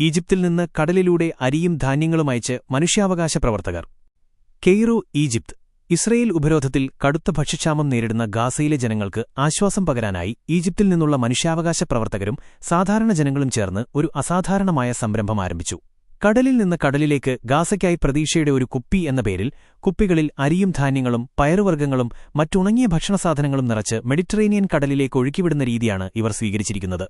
ഈജിപ്തിൽ നിന്ന് കടലിലൂടെ അരിയും ധാന്യങ്ങളും അയച്ച് മനുഷ്യാവകാശ പ്രവർത്തകർ. Cairo Egypt. ഇസ്രയേൽ ഉപരോധത്തിൽ കടുത്ത ഭക്ഷ്യക്ഷാമം നേരിടുന്ന ഗാസയിലെ ജനങ്ങൾക്ക് ആശ്വാസം പകരാനായി ഈജിപ്തിൽ നിന്നുള്ള മനുഷ്യാവകാശ പ്രവർത്തകരും സാധാരണ ജനങ്ങളും ചേർന്ന് ഒരു അസാധാരണമായ സംരംഭം ആരംഭിച്ചു. കടലിൽ നിന്ന് കടലിലേക്ക് ഗാസയ്ക്കായി പ്രതീക്ഷയുടെ ഒരു കുപ്പി എന്ന പേരിൽ കുപ്പികളിൽ അരിയും ധാന്യങ്ങളും പയറുവർഗങ്ങളും മറ്റുണങ്ങിയ ഭക്ഷണസാധനങ്ങളും നിറച്ച് മെഡിറ്ററേനിയൻ കടലിലേക്ക് ഒഴുക്കിവിടുന്ന രീതിയാണ് ഇവർ സ്വീകരിച്ചിരിക്കുന്നത്.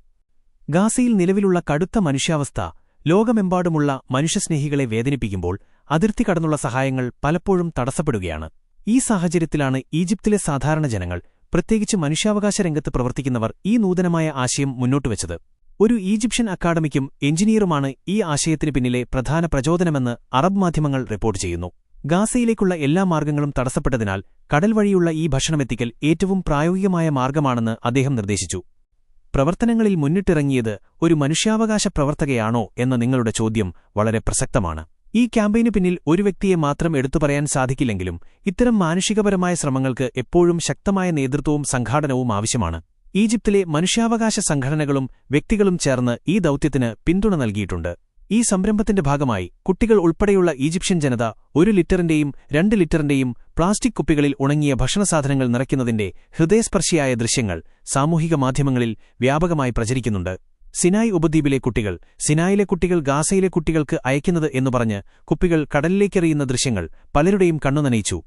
ഗാസയിൽ നിലവിലുള്ള കടുത്ത മനുഷ്യാവസ്ഥ ലോകമെമ്പാടുമുള്ള മനുഷ്യസ്നേഹികളെ വേദനിപ്പിക്കുമ്പോൾ അതിർത്തി കടന്നുള്ള സഹായങ്ങൾ പലപ്പോഴും തടസ്സപ്പെടുകയാണ്. ഈ സാഹചര്യത്തിലാണ് ഈജിപ്തിലെ സാധാരണ ജനങ്ങൾ പ്രത്യേകിച്ച് മനുഷ്യാവകാശ രംഗത്ത് പ്രവർത്തിക്കുന്നവർ ഈ നൂതനമായ ആശയം മുന്നോട്ടുവച്ചത് ഒരു ഈജിപ്ഷ്യൻ അക്കാഡമിക്കും എഞ്ചിനീയറുമാണ് ഈ ആശയത്തിന് പിന്നിലെ പ്രധാന പ്രചോദനമെന്ന് അറബ് മാധ്യമങ്ങൾ റിപ്പോർട്ട് ചെയ്യുന്നു. ഗാസയിലേക്കുള്ള എല്ലാ മാർഗങ്ങളും തടസ്സപ്പെട്ടതിനാൽ കടൽ വഴിയുള്ള ഈ ഭക്ഷണമെത്തിക്കൽ ഏറ്റവും പ്രായോഗികമായ മാർഗമാണെന്ന് അദ്ദേഹം നിർദ്ദേശിച്ചു. പ്രവർത്തനങ്ങളിൽ മുന്നിട്ടിറങ്ങിയത് ഒരു മനുഷ്യാവകാശ പ്രവർത്തകയാണോ എന്ന നിങ്ങളുടെ ചോദ്യം വളരെ പ്രസക്തമാണ്. ഈ ക്യാമ്പയിനു പിന്നിൽ ഒരു വ്യക്തിയെ മാത്രം എടുത്തു പറയാൻ സാധിക്കില്ലെങ്കിലും ഇത്തരം മാനുഷികപരമായ ശ്രമങ്ങൾക്ക് എപ്പോഴും ശക്തമായ നേതൃത്വവും സംഘാടനവും ആവശ്യമാണ്. ഈജിപ്തിലെ മനുഷ്യാവകാശ സംഘടനകളും വ്യക്തികളും ചേർന്ന് ഈ ദൌത്യത്തിന് പിന്തുണ നൽകിയിട്ടുണ്ട്. ഈ സംരംഭത്തിന്റെ ഭാഗമായി കുട്ടികൾ ഉൾപ്പെടെയുള്ള ഈജിപ്ഷ്യൻ ജനത ഒരു ലിറ്ററിന്റെയും രണ്ട് ലിറ്ററിന്റെയും പ്ലാസ്റ്റിക് കുപ്പികളിൽ ഉണങ്ങിയ ഭക്ഷണസാധനങ്ങൾ നിറയ്ക്കുന്നതിന്റെ ഹൃദയസ്പർശിയായ ദൃശ്യങ്ങൾ സാമൂഹിക മാധ്യമങ്ങളിൽ വ്യാപകമായി പ്രചരിക്കുന്നുണ്ട്. സിനായ് ഉപദ്വീപിലെ കുട്ടികൾ സിനായിലെ കുട്ടികൾ ഗാസയിലെ കുട്ടികൾക്ക് അയക്കുന്നത് എന്നു പറഞ്ഞ് കുപ്പികൾ കടലിലേക്കെറിയുന്ന ദൃശ്യങ്ങൾ പലരുടെയും കണ്ണുനനയിച്ചു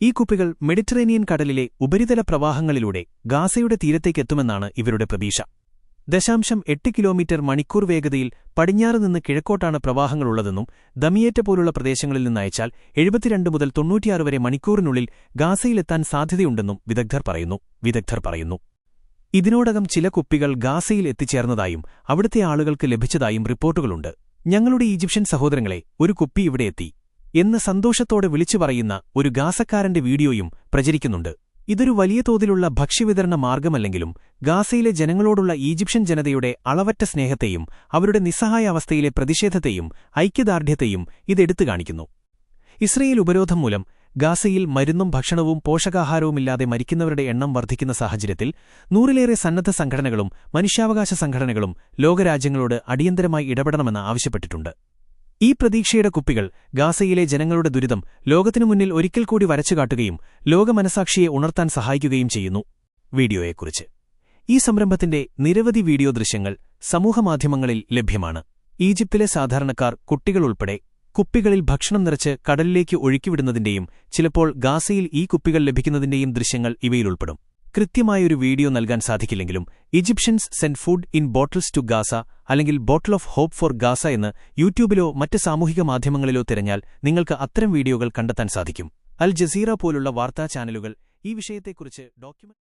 ഈ കുപ്പികൾ മെഡിറ്ററേനിയൻ കടലിലെ ഉപരിതല പ്രവാഹങ്ങളിലൂടെ ഗാസയുടെ തീരത്തേക്കെത്തുമെന്നാണ് ഇവരുടെ പ്രതീക്ഷ. ദശാംശം എട്ട് കിലോമീറ്റർ മണിക്കൂർ വേഗതയിൽ പടിഞ്ഞാറ് നിന്ന് കിഴക്കോട്ടാണ് പ്രവാഹങ്ങളുള്ളതെന്നും ദമിയേറ്റ പോലുള്ള പ്രദേശങ്ങളിൽ നിന്നയച്ചാൽ എഴുപത്തിരണ്ട് മുതൽ തൊണ്ണൂറ്റിയാറ് വരെ മണിക്കൂറിനുള്ളിൽ ഗാസയിലെത്താൻ സാധ്യതയുണ്ടെന്നും വിദഗ്ധർ പറയുന്നു. വിദഗ്ധർ പറയുന്നു. ഇതിനോടകം ചില കുപ്പികൾ ഗാസയിൽ എത്തിച്ചേർന്നതായും അവിടുത്തെ ആളുകൾക്ക് ലഭിച്ചതായും റിപ്പോർട്ടുകളുണ്ട്. ഞങ്ങളുടെ ഈജിപ്ഷ്യൻ സഹോദരങ്ങളെ ഒരു കുപ്പി ഇവിടെ എത്തി. എന്ന് സന്തോഷത്തോടെ വിളിച്ചു പറയുന്ന ഒരു ഗാസക്കാരന്റെ വീഡിയോയും പ്രചരിക്കുന്നുണ്ട്. ഇതൊരു വലിയ തോതിലുള്ള ഭക്ഷ്യവിതരണ മാർഗമല്ലെങ്കിലും ഗാസയിലെ ജനങ്ങളോടുള്ള ഈജിപ്ഷ്യൻ ജനതയുടെ അളവറ്റ സ്നേഹത്തെയും അവരുടെ നിസ്സഹായ അവസ്ഥയിലെ പ്രതിഷേധത്തെയും ഐക്യദാർഢ്യത്തെയും ഇതെടുത്തു കാണിക്കുന്നു. ഇസ്രയേൽ ഉപരോധം മൂലം ഗാസയിൽ മരുന്നും ഭക്ഷണവും പോഷകാഹാരവുമില്ലാതെ മരിക്കുന്നവരുടെ എണ്ണം വർദ്ധിക്കുന്ന സാഹചര്യത്തിൽ നൂറിലേറെ സന്നദ്ധ സംഘടനകളും മനുഷ്യാവകാശ സംഘടനകളും ലോകരാജ്യങ്ങളോട് അടിയന്തരമായി ഇടപെടണമെന്ന് ആവശ്യപ്പെട്ടിട്ടുണ്ട്. ഈ പ്രതീക്ഷയുടെ കുപ്പികൾ ഗാസയിലെ ജനങ്ങളുടെ ദുരിതം ലോകത്തിനു മുന്നിൽ ഒരിക്കൽ കൂടി വരച്ചുകാട്ടുകയും ലോകമനസാക്ഷിയെ ഉണർത്താൻ സഹായിക്കുകയും ചെയ്യുന്നു വീഡിയോയെക്കുറിച്ച്. ഈ സംരംഭത്തിന്റെ നിരവധി വീഡിയോ ദൃശ്യങ്ങൾ സമൂഹമാധ്യമങ്ങളിൽ ലഭ്യമാണ്. ഈജിപ്തിലെ സാധാരണക്കാർ കുട്ടികളുൾപ്പെടെ കുപ്പികളിൽ ഭക്ഷണം നിറച്ച് കടലിലേക്ക് ഒഴുക്കിവിടുന്നതിന്റെയും ചിലപ്പോൾ ഗാസയിൽ ഈ കുപ്പികൾ ലഭിക്കുന്നതിന്റെയും ദൃശ്യങ്ങൾ ഇവയിലുൾപ്പെടും. കൃത്യമായൊരു വീഡിയോ നൽകാൻ സാധിക്കില്ലെങ്കിലും Egyptians send food in bottles to Gaza അല്ലെങ്കിൽ bottle of hope for Gaza എന്ന് യൂട്യൂബിലോ മറ്റ് സാമൂഹിക മാധ്യമങ്ങളിലോ തിരഞ്ഞാൽ നിങ്ങൾക്ക് അത്തരം വീഡിയോകൾ കണ്ടെത്താൻ സാധിക്കും. അൽ ജസീറ പോലുള്ള വാർത്താ ചാനലുകൾ ഈ വിഷയത്തെക്കുറിച്ച് ഡോക്യുമെന്റ്